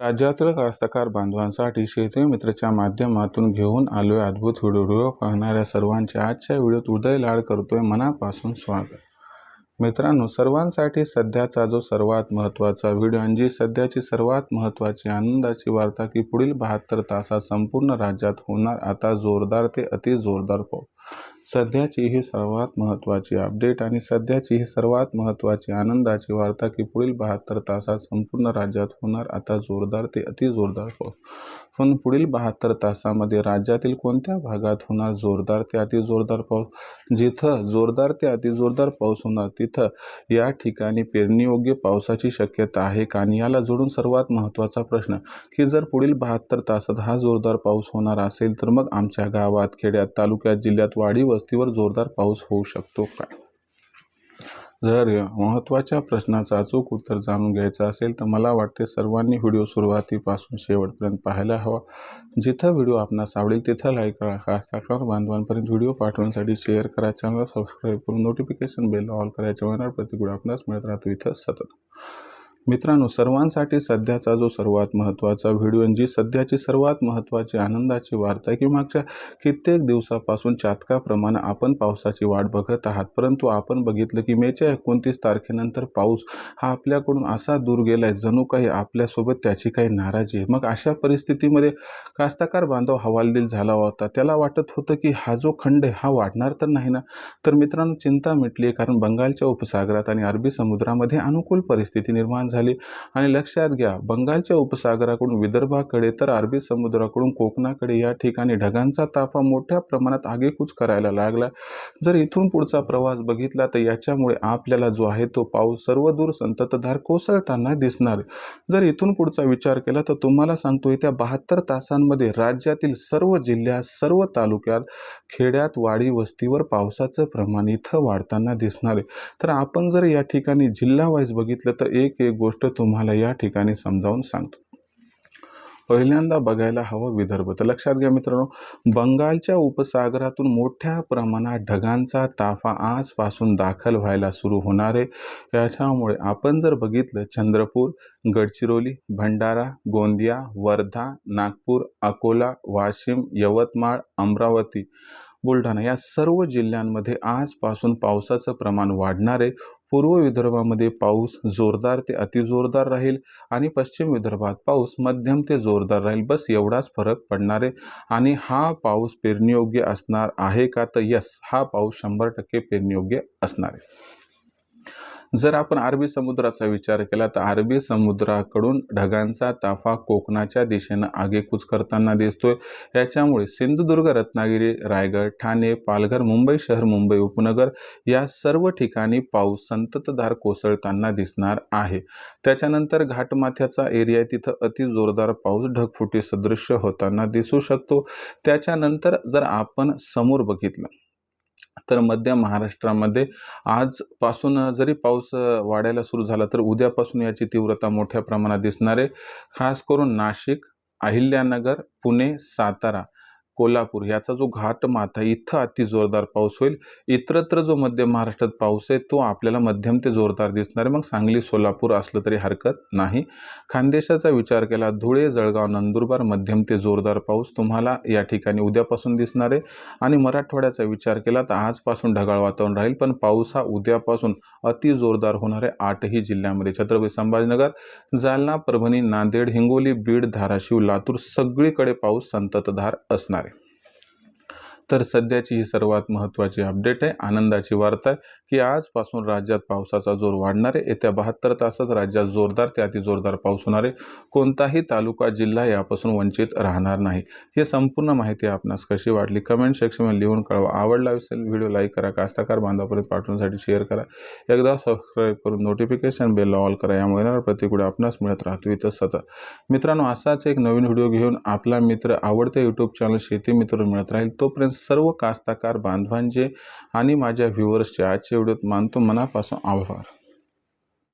राज्यातील कास्तकार बांधवांसाठी शेती मित्रच्या माध्यमातून घेऊन आलोय अद्भुत व्हिडिओ पाहणाऱ्या सर्वांचे आजच्या व्हिडिओत उदय लाड करतोय मनापासून स्वागत. मित्रांनो सर्वांसाठी सध्याचा जो सर्वात महत्त्वाचा व्हिडिओ आणि जी सध्याची सर्वात महत्त्वाची आनंदाची वार्ता की पुढील बहात्तर तासात संपूर्ण राज्यात होणार आता जोरदार ते अति जोरदार पाऊस. सध्याची ही सर्वात महत्त्वाची अपडेट आणि सध्याची ही सर्वात महत्त्वाची आनंदाची वार्ता की पुढील बहात्तर तासात संपूर्ण राज्यात होणार आता जोरदार ते अति जोरदार पाऊस. पण पुढील बहात्तर तासामध्ये राज्यातील कोणत्या भागात होणार जोरदार ते अति जोरदार पाऊस? जिथं जोरदार ते अति जोरदार पाऊस होणार तिथं या ठिकाणी पेरणीयोग्य पावसाची शक्यता आहे का? आणि याला जोडून सर्वात महत्त्वाचा प्रश्न की जर पुढील बहात्तर तासात हा जोरदार पाऊस होणार असेल तर मग आमच्या गावात खेड्यात तालुक्यात जिल्ह्यात वाडी वस्तीवर जोरदार पाऊस होऊ शकतो काय जर या महत्त्वाच्या प्रश्नाचं अचूक उत्तर जाणून घ्यायचं असेल तर मला वाटते सर्वांनी व्हिडिओ सुरुवातीपासून शेवटपर्यंत पाहायला हवा. जिथं व्हिडिओ आपणास आवडेल तिथं लाईक करा. खास बांधवांपर्यंत व्हिडिओ पाठवण्यासाठी शेअर करा. चॅनल सबस्क्राईब करून नोटिफिकेशन बेल ऑल करायच्या वेळेला प्रतिकूळ आपणास मिळत राहतो. इथं सतत मित्रांनो सर्वांसाठी सध्याचा जो सर्वात महत्त्वाचा व्हिडिओ आणि जी सध्याची सर्वात महत्त्वाची आनंदाची वार्ता की मागच्या कित्येक दिवसापासून चातकाप्रमाणे आपण पावसाची वाट बघत आहात. परंतु आपण बघितलं की मेच्या एकोणतीस तारखेनंतर पाऊस हा आपल्याकडून असा दूर गेला आहे जणू काही आपल्यासोबत त्याची काही नाराजी आहे. मग अशा परिस्थितीमध्ये कास्तकार बांधव हवालदिल झाला होता. त्याला वाटत होतं की हा जो खंड आहे हा वाढणार तर नाही ना? तर मित्रांनो चिंता मिटली आहे कारण बंगालच्या उपसागरात आणि अरबी समुद्रामध्ये अनुकूल परिस्थिती निर्माण झाली. आणि लक्षात घ्या बंगालच्या उपसागराकडून विदर्भाकडे तर अरबी समुद्राकडून कोकणाकडे या ठिकाणी ढगांचा ताफा मोठ्या प्रमाणात आगेकूच करायला लागला. जर इथून पुढचा प्रवास बघितला तर याच्यामुळे आपल्याला जो आहे तो पाऊस सर्वदूर संततधार कोसळताना दिसणार. जर इथून पुढचा विचार केला तर तुम्हाला सांगतो येत्या बहात्तर तासांमध्ये राज्यातील सर्व जिल्ह्यात सर्व तालुक्यात खेड्यात वाडी वस्तीवर पावसाचं प्रमाण इथं वाढताना दिसणार आहे. तर आपण जर या ठिकाणी जिल्हा वाईज बघितलं तर एक एक गोष्ट तुम्हाला या ठिकाणी समजावून सांगतो. पहिल्यांदा बघायला हवं विदर्भ. तर लक्षात घ्या मित्रांनो बंगालच्या उपसागरातून मोठ्या प्रमाणात ढगांचा ताफा आजपासून दाखल व्हायला सुरू होणार आहे. याच्यामुळे आपण जर बघितलं चंद्रपूर गडचिरोली भंडारा गोंदिया वर्धा नागपूर अकोला वाशिम यवतमाळ अमरावती बुलढाणा या सर्व जिल्ह्यांमध्ये आजपासून पावसाचं प्रमाण वाढणार आहे. पूर्व विदर्भामध्ये पाऊस जोरदार ते अतिजोरदार राहील आणि पश्चिम विदर्भात पाऊस मध्यम ते जोरदार राहील. बस एवढाच फरक पडणार आहे. आणि हा पाऊस पेरणीयोग्य असणार आहे का? तर यस हा पाऊस शंभर टक्के पेरणीयोग्य असणार आहे. जर आपण अरबी समुद्राचा विचार केला तर अरबी समुद्राकडून ढगांचा ताफा कोकणाच्या दिशेनं आगेकूच करताना दिसतोय. याच्यामुळे सिंधुदुर्ग रत्नागिरी रायगड ठाणे पालघर मुंबई शहर मुंबई उपनगर या सर्व ठिकाणी पाऊस संततधार कोसळताना दिसणार आहे. त्याच्यानंतर घाटमाथ्याचा एरिया तिथं अति जोरदार पाऊस ढगफुटी सदृश्य होताना दिसू शकतो. त्याच्यानंतर जर आपण समोर बघितलं तर मध्य महाराष्ट्रामध्ये आजपासून जरी पाऊस वाढायला सुरू झाला तर उद्यापासून याची तीव्रता मोठ्या प्रमाणात दिसणार आहे. खास करून नाशिक अहिल्यानगर पुणे सातारा कोल्हापूर याचा जो घाट माथा इथं अति जोरदार पाऊस होईल. इतरत्र जो मध्य महाराष्ट्रात पाऊस आहे तो आपल्याला मध्यम ते जोरदार दिसणार आहे. मग सांगली सोलापूर असलं तरी हरकत नाही. खानदेशाचा विचार केला धुळे जळगाव नंदुरबार मध्यम ते जोरदार पाऊस तुम्हाला या ठिकाणी उद्यापासून दिसणार आहे. आणि मराठवाड्याचा विचार केला तर आजपासून ढगाळ वातावरण राहील पण पाऊस हा उद्यापासून अति जोरदार होणार आहे आठही जिल्ह्यामध्ये. छत्रपती संभाजीनगर जालना परभणी नांदेड हिंगोली बीड धाराशिव लातूर सगळीकडे पाऊस संततधार असणार आहे. तर सध्याची ही सर्वात महत्त्वाची अपडेट आहे. आनंदाची वार्ता आहे की आजपासून राज्यात पावसाचा जोर वाढणार आहे. येत्या बहात्तर तासात राज्यात जोरदार ते अति जोरदार पाऊस होणार आहे. कोणताही तालुका जिल्हा यापासून वंचित राहणार नाही. ही संपूर्ण माहिती आपणास कशी वाटली? कमेंट सेक्शनमध्ये लिहून कळवा. आवडला असेल व्हिडिओ लाईक करा. कास्ताकार बांधापर्यंत पाठवण्यासाठी शेअर करा. एकदा सबस्क्राईब करून नोटिफिकेशन बेल ऑल करा. यामुळे येणारा प्रतिकूळ आपणास मिळत राहतो इथं सतत. मित्रांनो असाच एक नवीन व्हिडिओ घेऊन आपला मित्र आवडते यूट्यूब चॅनल शेती मित्र मिळत राहील. तोपर्यंत सर्व कास्ताकार बांधवांचे आणि माझ्या व्ह्युअर्सचे आजचे व्हिडिओत मानतो मनापासून आभार.